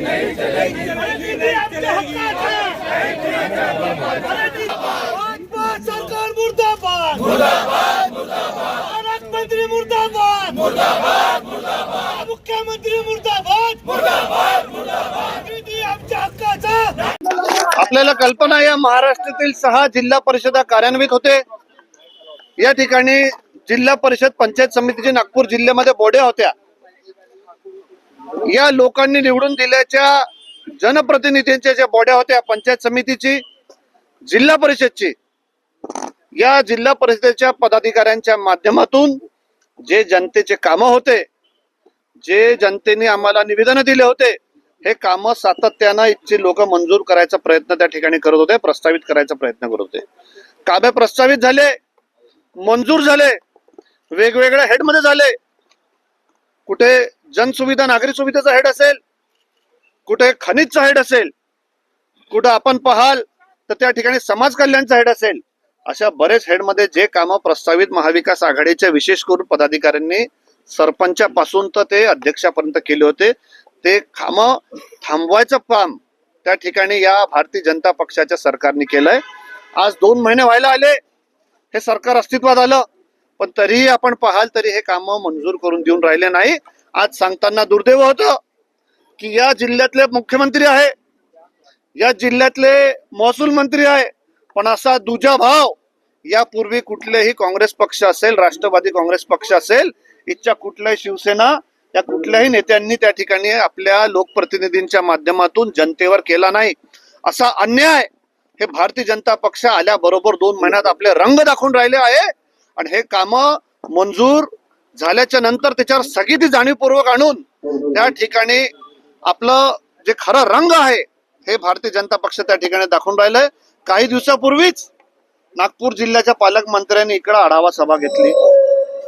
नहीं आमच्या नहीं भाजपा सरकार मुर्दाबाद पालकमंत्री मुर्दाबाद मुख्यमंत्री मुर्दाबाद दीदी आमच्या हक्काचा आपल्याला कल्पना या महाराष्ट्रातील सहा जिल्हा परिषदा कार्यान्वित होते. या ठिकाणी जिल्हा परिषद पंचायत समितीची नागपूर जिल्ह्यामध्ये बोड्या होत्या. या लोकांनी निवडून दिल्याच्या जनप्रतिनिधींच्या ज्या बॉड्या होत्या पंचायत समितीची जिल्हा परिषदची या जिल्हा परिषदेच्या पदाधिकाऱ्यांच्या माध्यमातून जे जनतेचे काम होते जे जनतेने आम्हाला निवेदन दिले होते हे काम सातत्यानं इथचे लोक मंजूर करायचा प्रयत्न त्या ठिकाणी करत होते प्रस्तावित करायचा प्रयत्न करत होते. कामे प्रस्तावित झाले मंजूर झाले वेगवेगळ्या हेडमध्ये झाले कुठे जनसुविधा नागरी सुविधेचा हेड असेल कुठे खनिजचा हेड असेल कुठं आपण पाहाल तर त्या ठिकाणी समाज कल्याणचा हेड असेल. अशा बरेच हेडमध्ये जे कामं प्रस्तावित महाविकास आघाडीच्या विशेष करून पदाधिकाऱ्यांनी सरपंचापासून तर ते अध्यक्षापर्यंत केले होते. ते कामं थांबवायचं काम त्या ठिकाणी या भारतीय जनता पक्षाच्या सरकारने केलंय. आज दोन महिने व्हायला आले. हे सरकार अस्तित्वात आलं. पण तरीही आपण पाहाल तरी हे काम मंजूर करून देऊन राहिले नाही. आज सांगताना दुर्दैव होतं की या जिल्ह्यातले मुख्यमंत्री आहे या जिल्ह्यातले महसूल मंत्री आहे पण असा दुजा भाव यापूर्वी कुठलेही काँग्रेस पक्ष असेल राष्ट्रवादी काँग्रेस पक्ष असेल इच्छा कुठल्याही शिवसेना या कुठल्याही नेत्यांनी त्या ठिकाणी आपल्या लोकप्रतिनिधींच्या माध्यमातून जनतेवर केला नाही. असा अन्याय हे भारतीय जनता पक्ष आल्याबरोबर दोन महिन्यात आपले रंग दाखवून राहिले आहे. आणि हे काम मंजूर झाल्याच्यानंतर त्याच्यावर स्थगिती जाणीवपूर्वक आणून त्या ठिकाणी आपलं जे खरं रंग आहे हे भारतीय जनता पक्ष त्या ठिकाणी दाखवून राहिलंय. काही दिवसापूर्वीच नागपूर जिल्ह्याच्या पालकमंत्र्यांनी इकडे आढावा सभा घेतली.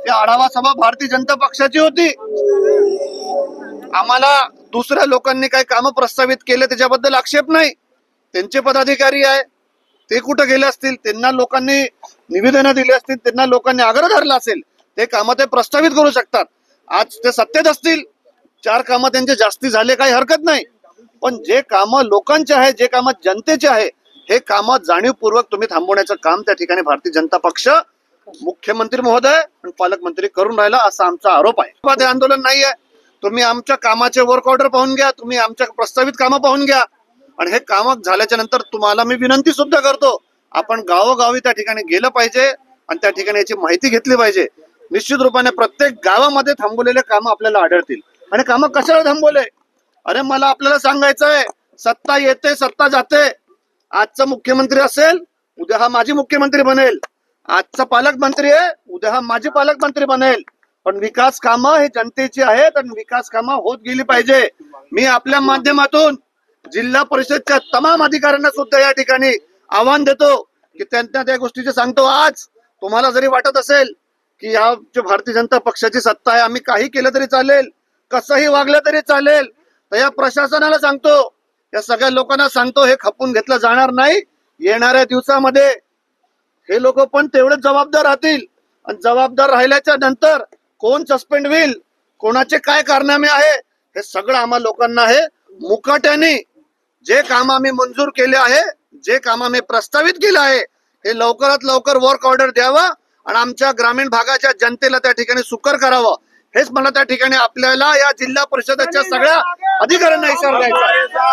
ती आढावा सभा भारतीय जनता पक्षाची होती. आम्हाला दुसऱ्या लोकांनी काही कामं प्रस्तावित केले त्याच्याबद्दल आक्षेप नाही. त्यांचे पदाधिकारी आहे. ते कुठं गेले असतील त्यांना लोकांनी निवेदनं दिली असतील त्यांना लोकांनी आग्रह धरला असेल ते कामं ते प्रस्तावित करू शकतात. आज ते सत्तेत असतील चार कामं त्यांचे जास्ती झाले काही हरकत नाही. पण जे कामं लोकांचे आहे जे कामं जनतेचे आहे हे कामं जाणीवपूर्वक तुम्ही थांबवण्याचं काम त्या ठिकाणी भारतीय जनता पक्ष मुख्यमंत्री महोदय आणि पालकमंत्री करून राहिला असा आमचा आरोप आहे. आंदोलन नाहीये. तुम्ही आमच्या कामाचे वर्क ऑर्डर पाहून घ्या तुम्ही आमच्या प्रस्तावित कामं पाहून घ्या. आणि हे काम झाल्याच्यानंतर तुम्हाला मी विनंती सुद्धा करतो आपण गावोगावी त्या ठिकाणी गेलं पाहिजे आणि त्या ठिकाणी याची माहिती घेतली पाहिजे. निश्चित रूपाने प्रत्येक गावामध्ये थांबवलेले काम आपल्याला आढळतील. आणि कामं कशाला थांबवले? अरे मला आपल्याला सांगायचं आहे सत्ता येते सत्ता जाते. आजचा मुख्यमंत्री असेल उद्या हा माजी मुख्यमंत्री बनेल. आजचा पालकमंत्री आहे उद्या हा माजी पालकमंत्री बनेल. पण विकास कामं हे जनतेची आहेत आणि विकास कामं होत गेली पाहिजे. मी आपल्या माध्यमातून जिल्हा परिषदच्या तमाम अधिकाऱ्यांना सुद्धा या ठिकाणी आव्हान देतो की त्यांना त्या गोष्टीचे सांगतो. आज तुम्हाला जरी वाटत असेल की या जे भारतीय जनता पक्षाची सत्ता आहे आम्ही काही केलं तरी चालेल कसंही वागलं तरी चालेल तर या प्रशासनाला सांगतो या सगळ्या लोकांना सांगतो हे खपून घेतलं जाणार नाही. येणाऱ्या दिवसामध्ये हे लोक पण तेवढेच जबाबदार राहतील. आणि जबाबदार राहिल्याच्या नंतर कोण सस्पेंड होईल कोणाचे काय कारनामे आहे हे सगळं आम्हा लोकांना आहे मुकाट्याने जे काम आम्ही मंजूर केले आहे जे काम आम्ही प्रस्तावित केलं आहे हे लवकरात लवकर वर्क ऑर्डर द्यावा आणि आमच्या ग्रामीण भागाच्या जनतेला त्या ठिकाणी सुकर करावं हेच मला त्या ठिकाणी आपल्याला या जिल्हा परिषदेच्या सगळ्या अधिकाऱ्यांना इशारा द्यायचा.